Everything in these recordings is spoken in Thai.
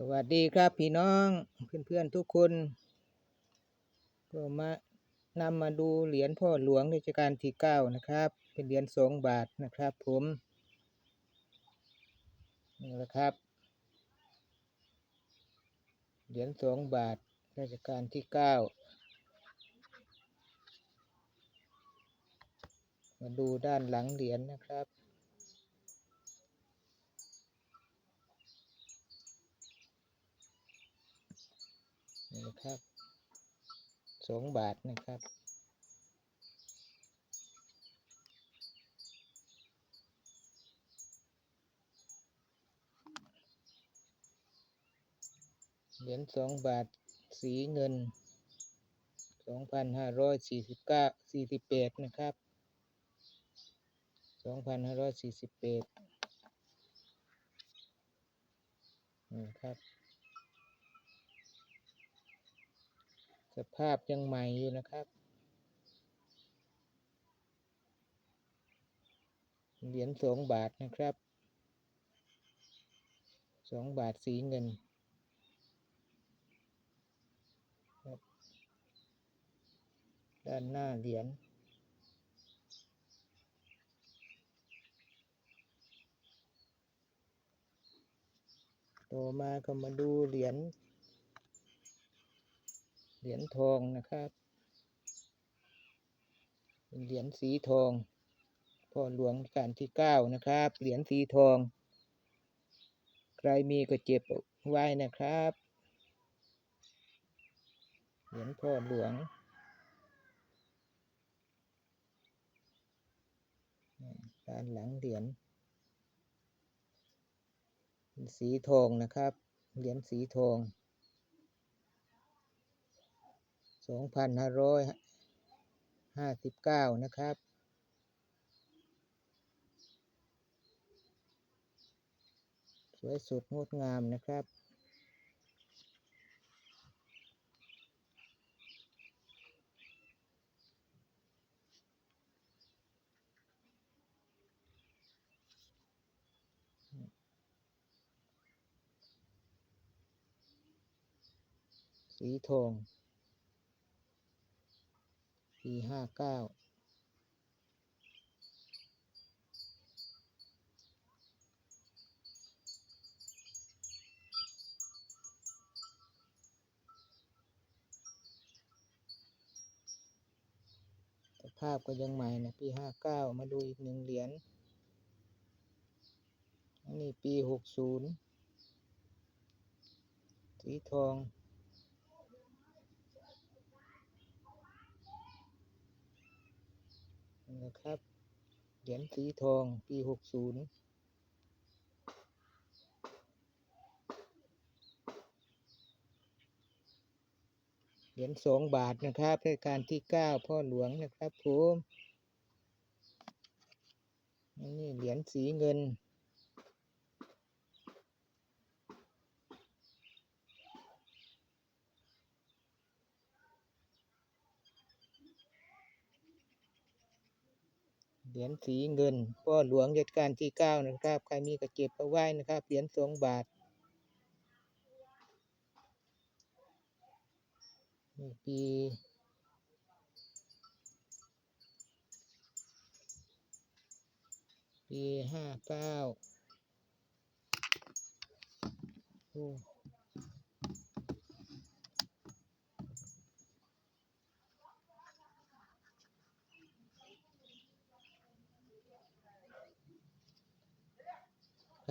สวัสดีครับพี่น้องเพื่อนๆทุกคนก็มานำมาดูเหรียญพ่อหลวงรัชกาลที่เก้านะครับ เป็นเหรียญสองบาทนะครับ ผมนี่แหละครับเหรียญสองบาทรัชกาลที่เก้ามาดูด้านหลังเหรียญนะครับ นี่นะครับ สองบาทนะครับ เหรียญสองบาทสีเงินสองพันห้าร้อยสี่สิบเก้าสี่สิบแปดนะครับสองพันห้าร้อยสี่สิบแปดนี่ครับ สภาพยังใหม่อยู่นะครับ เหรียญสองบาทนะครับสองบาทสีเงินด้านหน้าเหรียญต่อมาก็มาดูเหรียญ เหรียญทองนะครับเป็นเหรียญสีทอง พ่อหลวงกาลที่เก้านะครับ เหรียญสีทอง ใครมีก็เจ็บไว้นะครับ เหรียญพ่อหลวงด้านหลังเหรียญสีทองนะครับ เหรียญสีทอง สองพันห้าร้อยห้าสิบเก้านะครับ สวยสดงดงามนะครับสีทอง ปีห้าเก้าภาพก็ยังใหม่นะปีห้าเก้ามาดูอีกหนึ่งเหรียญนนี้ปีหกศูนย์สีทอง นะครับ เหรียญสีทองปีหกศูนย์เหรียญสองบาทนะครับรายการที่เก้าพ่อหลวงนะครับผมนี่เหรียญสีเงิน เหรียญสีเงินพ่อหลวงรัชกาลที่เก้านะครับ ใครมีก็เก็บเอาไว้นะครับ เหรียญสองบาทปีปีห้าเก้า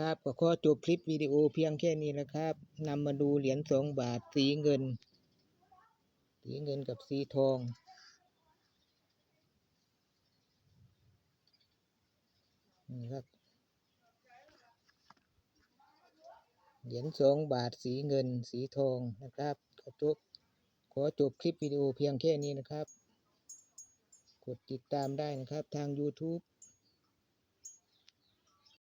ครับก็ขอจบคลิปวิดีโอเพียงแค่นี้นะครับนำมาดูเหรียญสองบาทสีเงิน สีเงินกับสีทองนี่ครับเหรียญสองบาทสีเงินสีทองนะครับขอจบขอจบคลิปวิดีโอเพียงแค่นี้นะครับ กดติดตามได้นะครับทาง YouTube